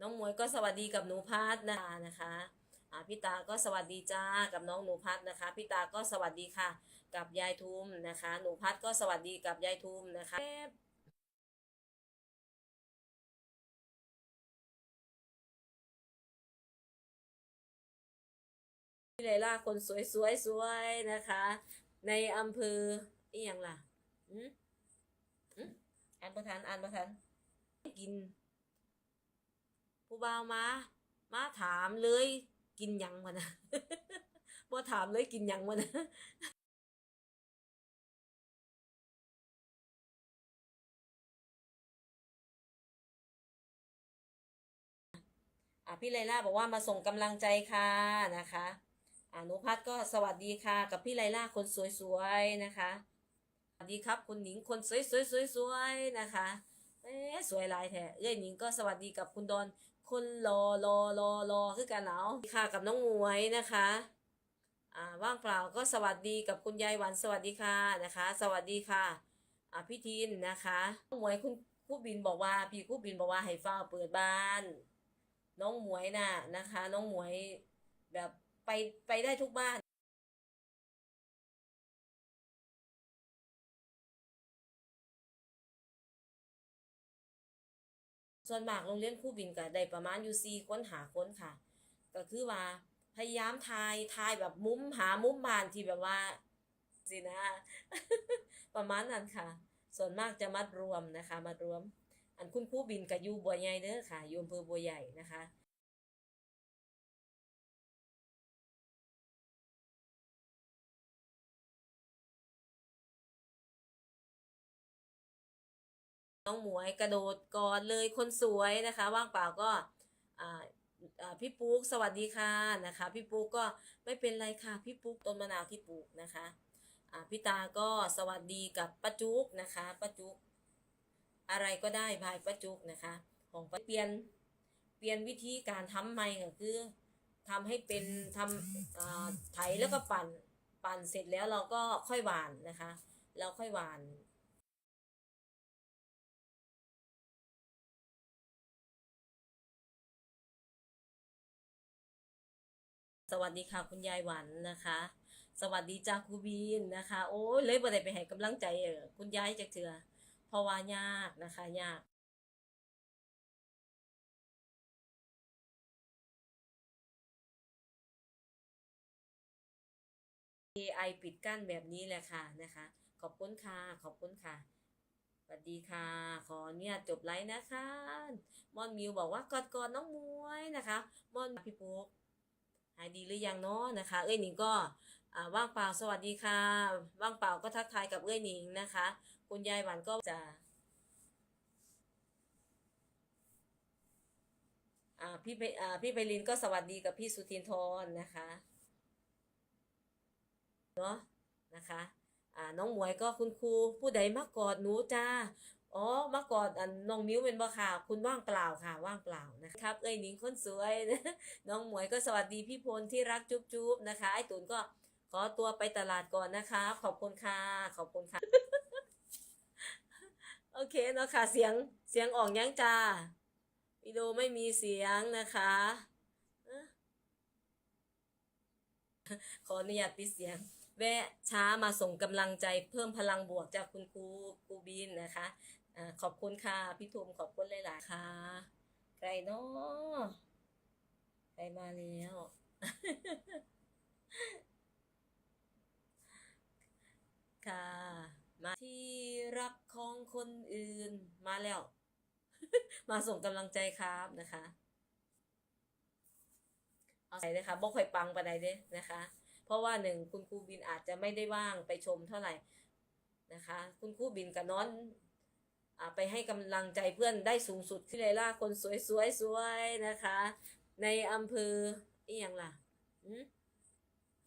น้องมวยก็สวัสดีกับหนูพัดนะคะนะคะพี่ตาก็สวัสดีจ้ากับน้องหนูพัดนะคะพี่ตาก็สวัสดีค่ะ กับยายทุมนะคะ หนูพัดก็สวัสดีกับยายทุมนะคะพี่เลล่าคนสวยสวยสวยนะคะ ในอำเภออีหยังล่ะอืมอืมอ่านประธานอ่านประธานกิน ผู้บ่าวมา มาถามเลยกินยังวะนะบ่ถามเลยกินยังวะนะอะพี่ไลล่าบอกว่ามาส่งกำลังใจค่ะนะคะอ่านุพัฒน์ก็สวัสดีค่ะ กับพี่ไลล่าคนสวยๆนะคะ สวัสดีครับคุณหนิงคนสวยๆๆๆนะคะเอ๊สวยลายแท้เอ้ยหนิงก็สวัสดีกับคุณดอน คนรอรอรอรอคือกันเอาค่ะกับน้องหมวยนะคะอ่าว่างเปล่าก็สวัสดีกับคุณยายหวันสวัสดีค่ะนะคะ สวัสดีค่ะอ่าพี่ทินนะคะน้องหมวยคุณคู่บินบอกว่า พี่คู่บินบอกว่าให้ฟ้าเปิดบ้าน น้องหมวยน่ะนะคะ น้องหมวยแบบไปไปได้ทุกบ้าน ส่วนมากโรงเรียนคู่บินก็ได้ประมาณอยู่สี่คนหาคนค่ะ ก็คือว่าพยายามทายทายแบบมุมหามุมบานที่แบบว่าสินะ ประมาณนั้นค่ะ ส่วนมากจะมัดรวมนะคะ มัดรวม อันคุณครูบินกับยูบัวใหญ่เด้อค่ะอยู่อำเภอบัวใหญ่นะคะ น้องหมวยกระโดดกอดเลยคนสวยนะคะ ว่างเปล่าก็พี่ปุ๊กสวัสดีค่ะนะคะ พี่ปุ๊กก็ไม่เป็นไรค่ะพี่ปุ๊กต้นมะนาวที่ปลูกนะคะพี่ตาก็สวัสดีกับป้าจุกนะคะป้าจุกอะไรก็ได้ภายป้าจุกนะคะ ของเปลี่ยนเปลี่ยนวิธีการทำใหม่ก็คือทำให้เป็นทำไถแล้วก็ปั่นปั่นเสร็จแล้วเราก็ค่อยหวานนะคะแล้วค่อยหวาน สวัสดีค่ะคุณยายหวันนะคะ สวัสดีจ้าครูบีนนะคะ โอ้ยเลยบ่ได้ไปให้กำลังใจเออคุณยายจักเถือเพราะว่ายากนะคะยาก AI ปิดกั้นแบบนี้แหละค่ะนะคะ ขอบคุณค่ะ ขอบคุณค่ะสวัสดีค่ะ ขอเนี่ยจบไลฟ์นะคะมอนมิวบอกว่ากอดกอดน้องมวยนะคะมอนพี่ปุ๊ก หายดีหรือยังเนาะนะคะ เอ้ยหนิงก็อ่าว่างเปล่าสวัสดีค่ะ ว่างเปล่าก็ทักทายกับเอ้ยหนิงนะคะ คุณยายหวานก็จะอ่าพี่ไปอ่าพี่ไปลินก็สวัสดีกับพี่สุทินทรนะคะเนาะนะคะอ่าน้องหมวยก็คุณครูผู้ใดมากอดหนูจ้า อ๋อมาก่อดอันน้องมิ้วเป็นบ่ค่ะคุณว่างเปล่าค่ะว่างเปล่านะครับ เอ้ยหนิงคนสวย น้องหมวยก็สวัสดีพี่พลที่รักจุ๊บจุ๊บนะคะ ไอ้ตุนก็ขอตัวไปตลาดก่อนนะคะขอบคุณค่ะขอบคุณค่ะ โอเคเนาะค่ะเสียงเสียงออกยังจ้าวิดีโอไม่มีเสียงนะคะขออนุญาตปิดเสียง แวะช้ามาส่งกำลังใจเพิ่มพลังบวกจากคุณครูครูบินนะคะ อ่าขอบคุณค่ะ พี่ทุมขอบคุณหลายๆค่ะใครเนาะใครมาแล้วค่ะ มาที่รักของคนอื่นมาแล้ว มาส่งกำลังใจครับนะคะ เอาใส่เลยค่ะบอกค่อยปังไปานใดเด้นะคะ เพราะว่าหนึ่งคุณครูบินอาจจะไม่ได้ว่างไปชมเท่าไหร่นะคะ คุณครูบินกับน้อน ไปให้กำลังใจเพื่อนได้สูงสุดที่เลยล่าคนสวยสวยสวยนะคะ ในอำเภออีหยังล่ะอืม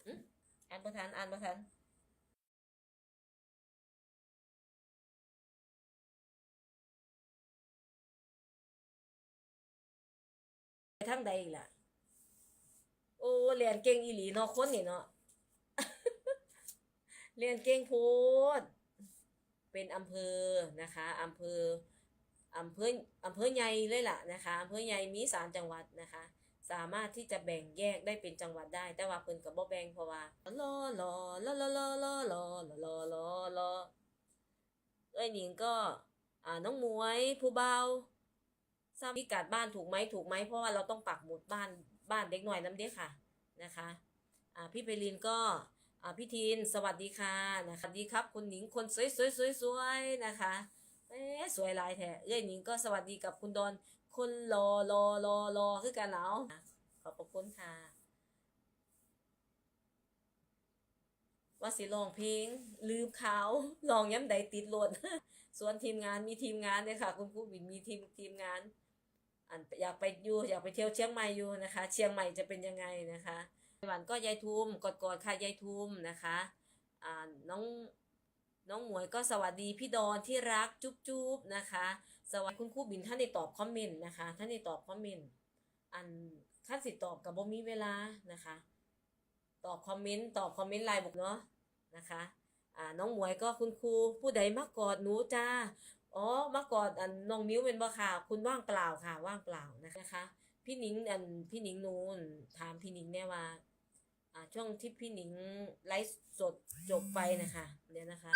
อืมอ่านประธานอ่านประธานไปทางใดล่ะ โอ้เรียนเก่งอีหลีเนาะคนนี่เนาะเรียนเก่งโพด เป็นอำเภอนะคะอำเภออำเภออำเภอใหญ่เลยล่ะนะคะอำเภอใหญ่มีสามจังหวัดนะคะ สามารถที่จะแบ่งแยกได้เป็นจังหวัดได้ แต่ว่าเพิ่นก็บ่แบ่งเพราะว่าลอลอลอลอลอลอลอลอลอลอเอ้ยหนิงก็อ่าน้องมวยผู้เบาทราบพิกัดบ้านถูกไหมถูกไหมเพราะว่าเราต้องปักหมุดบ้านบ้านเด็กหน่อยน้ำเด้ค่ะนะคะอ่าพี่ไพลินก็ อ่าพี่ทินสวัสดีค่ะนะคะดีครับ คุณหนิงคนสวยสวยสวยสวยนะคะเอ๊สวยลายแท้เอ้ยหนิงก็สวัสดีกับคุณดอนคนรอรอรอรอคือกันแล้วขอบคุณค่ะว่าสิลองเพลงลืมเขาลองย้ำใดติดโหลดส่วนทีมงานมีทีมงานเนี่ยค่ะ คุณครูบินมีทีมทีมงานอันอยากไปอยู่อยากไปเที่ยวเชียงใหม่อยู่นะคะ เชียงใหม่จะเป็นยังไงนะคะ หวานก็ยายทุมกดกดค่ะยายทุมนะคะอ่าน้องน้องหมวยก็สวัสดีพี่ดอนที่รักจุ๊บจุ๊บนะคะ สวัสดีคุณครูบินท่านได้ตอบคอมเมนต์นะคะท่านได้ตอบคอมเมนต์อันขั้นสิตอบกับบ่มีเวลานะคะ ตอบคอมเมนต์ตอบคอมเมนต์ไลน์บอกเนาะนะคะอ่าน้องหมวยก็คุณครูผู้ใดมากอดหนูจ้าอ๋อมากอดอันน้องมิ้วเป็นบ่ค่ะ คุณว่างเปล่าค่ะว่างเปล่านะคะ พี่หนิงอันพี่หนิงนูนถามพี่หนิงแน่ว่า ช่วงที่พี่หนิงไลฟ์สดจบไปนะคะ เดี๋ยวนะคะ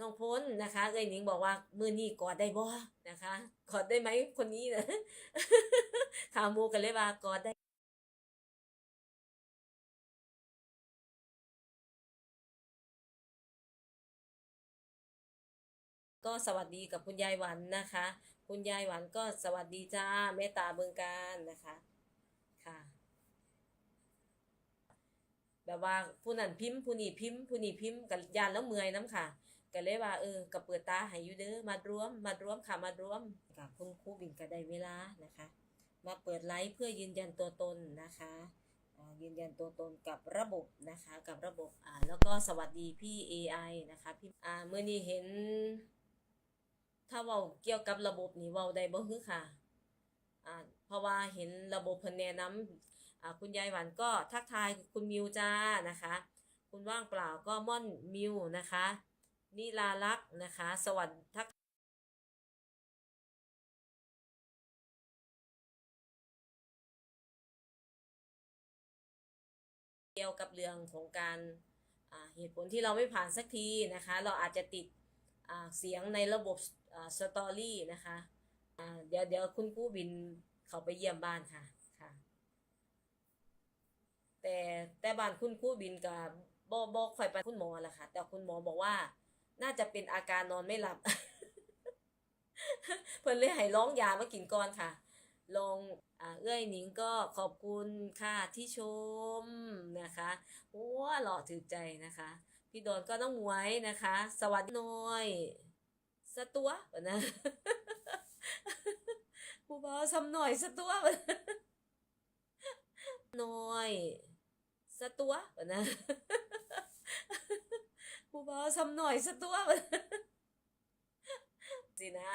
น้องพ้นนะคะเอ้ยหนิงบอกว่ามือนี้กอดได้บ่นะคะกอดได้ไหมคนนี้นะขามูกันเลยว่ากอดได้ก็สวัสดีกับคุณยายหวันนะคะ คุณยายหวันก็สวัสดีจ้าเมตตาเบืองการนะคะค่ะ แบบว่าผู้นั้นพิมพ์ผู้นี้พิมพ์ผู้นี้พิมพ์กับยานแล้วเมื่อยน้ำค่ะ ก็เลยว่าเออก็เปิดตาให้อยู่เด้อมารวมมารวมค่ะมารวมกับคุณครูบินก็ได้เวลานะคะ มาเปิดไลฟ์เพื่อยืนยันตัวตนนะคะยืนยันตัวตนกับระบบนะคะกับระบบอ่าแล้วก็สวัสดีพี่ AI นะคะพี่อ่าเมื่อนี้เห็น ถ้าเว้าเกี่ยวกับระบบนี่เว้าได้บ่ฮึค่ะอ่าเพราะว่าเห็นระบบเพิ่นแนะนำอ่าคุณยายหวันก็ทักทายคุณมิวจ้านะคะ คุณว่างเปล่าก็ม่อนมิวนะคะ นิลาลักษ์นะคะ สวัสดีทักเกี่ยวกับเรื่องของการเหตุผลที่เราไม่ผ่านสักทีนะคะ เราอาจจะติดเสียงในระบบสตอรี่นะคะเดี๋ยวเดี๋ยวคุณกู้บินเขาไปเยี่ยมบ้านค่ะค่ะ แต่แต่บ้านคุณครู่บินกับบ่บ่คอยไปคุณหมอแหละค่ะ แต่คุณหมอบอกว่า น่าจะเป็นอาการนอนไม่หลับ เพิ่นเลยให้ร้องยามากินก่อนค่ะลองอ่าเอ้ยหนิงก็ขอบคุณค่ะที่ชมนะคะว้าหล่อถือใจนะคะ พี่โดนก็ต้องหมวยนะคะ สวัสดีหน่อย สตัวนะผู้บ่าวซ้ำหน่อยสตัวนหน่อย สตัวนะ ผู้บ่าวซ้ำหน่อยสตัววะนะสินะ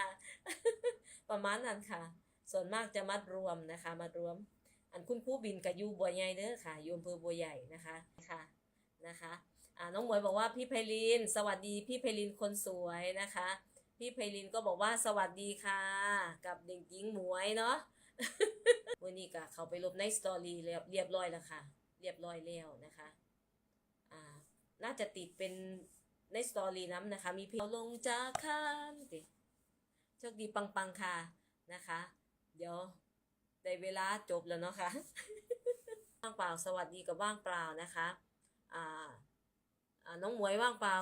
ประมาณนั้นค่ะ ส่วนมากจะมัดรวมนะคะ มัดรวม อันคุณครูบินกับยูบัวใหญ่เด้อค่ะยูอำเภอบัวใหญ่นะคะค่ะนะคะอ่าน้องหมวยบอกว่าพี่ไพลิน สวัสดีพี่ไพลินคนสวยนะคะ พี่ไพลินก็บอกว่าสวัสดีค่ะ กับเด็กหญิงหมวยเนาะวันนี้ก็เขาไปลบในสตอรี่เรียบร้อยแล้วค่ะ เรียบร้อยแล้วนะคะ น่าจะติดเป็นในสตอรี่น้ำนะคะ มีเพี่ลงจากข้ามติโชคดีปังๆค่ะนะคะ เดี๋ยวได้เวลาจบแล้วเนาะค่ะว่างเปล่าสวัสดีกับว่างเปล่านะคะอ่าอ่าน้องหมวยว่างเปล่า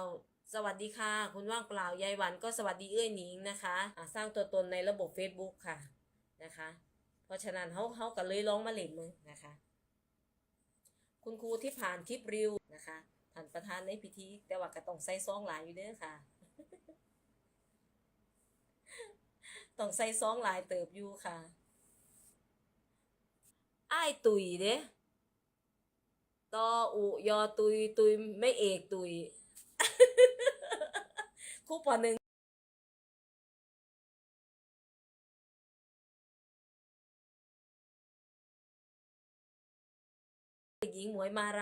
สวัสดีค่ะ คุณว่างเปล่ายายหวันก็สวัสดีเอื้อยหนิงนะคะอ่าสร้างตัวตนในระบบ Facebook ค่ะนะคะ เพราะฉะนั้นเขาเขาก็เลยร้องมาเล่นมึงนะคะ คุณครูที่ผ่านคลิปริวนะคะ ท่านประธานในพิธี แต่ว่าก็ต้องใส่ซองหลายอยู่เด้อค่ะ ต้องใส่ซองหลายเติบอยู่ค่ะไอ้ตุยเด้ตออุยอตุยตุยไม่เอกตุยคู่ปอหนึ่งหญิงหมวยมา